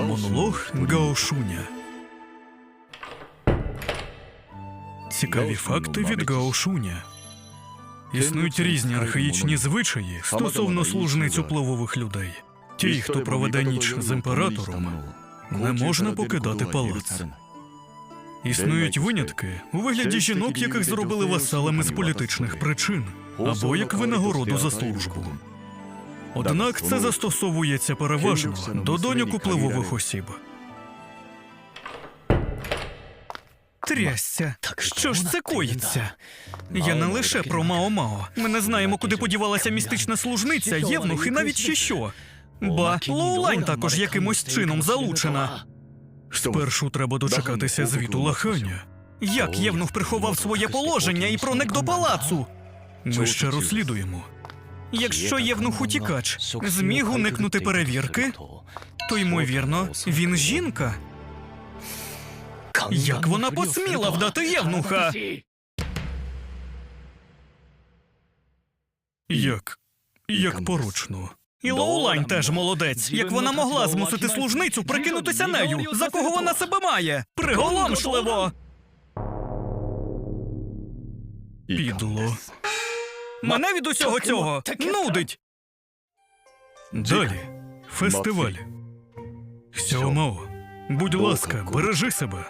Монолог Гаошуня. Цікаві факти від Гаошуня. Існують різні архаїчні звичаї стосовно служниць впливових людей. Ті, хто проведе ніч з імператором, не можна покидати палац. Існують винятки у вигляді жінок, яких зробили васалами з політичних причин, або як винагороду за службу. Однак це застосовується переважно до доньок впливових осіб. Трясся, що ж це коїться? Я не лише про Мао-Мао. Ми не знаємо, куди подівалася містична служниця, євнух і навіть ще що. Ба, Лоулайн також якимось чином залучена. Спершу треба дочекатися звіту Лаханя. Як Євнух приховав своє положення і проник до палацу? Ми ще розслідуємо. Якщо Євнух утікач зміг уникнути перевірки, то ймовірно, він жінка. Як вона посміла вдати Євнуха? Як? Як поручно. І Лоулайн теж молодець. Як вона могла змусити служницю прикинутися нею? За кого вона себе має? Приголомшливо! Підло. Мене від усього цього нудить. Далі. Фестиваль. Сяомао, будь ласка, бережи себе.